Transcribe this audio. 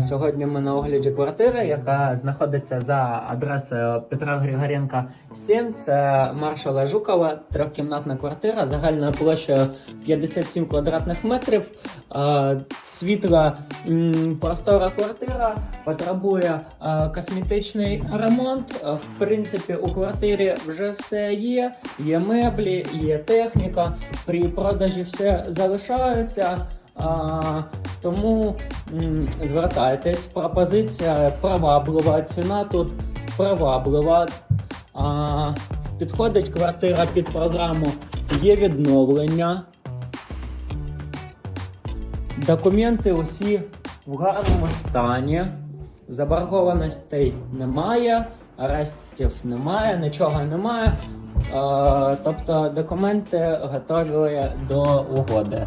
Сьогодні ми на огляді квартири, яка знаходиться за адресою Петра Григоренка 7. Це маршала Жукова, трьохкімнатна квартира загальною площею 57 квадратних метрів. Світла простора квартира потребує косметичний ремонт. В принципі, у квартирі вже все є. Є меблі, є техніка. При продажі все залишається. Тому звертайтесь, пропозиція приваблива, ціна тут приваблива. А, підходить квартира під програму є відновлення. Документи усі в гарному стані. Заборгованостей немає, арестів немає, нічого немає. Тобто документи готові до угоди.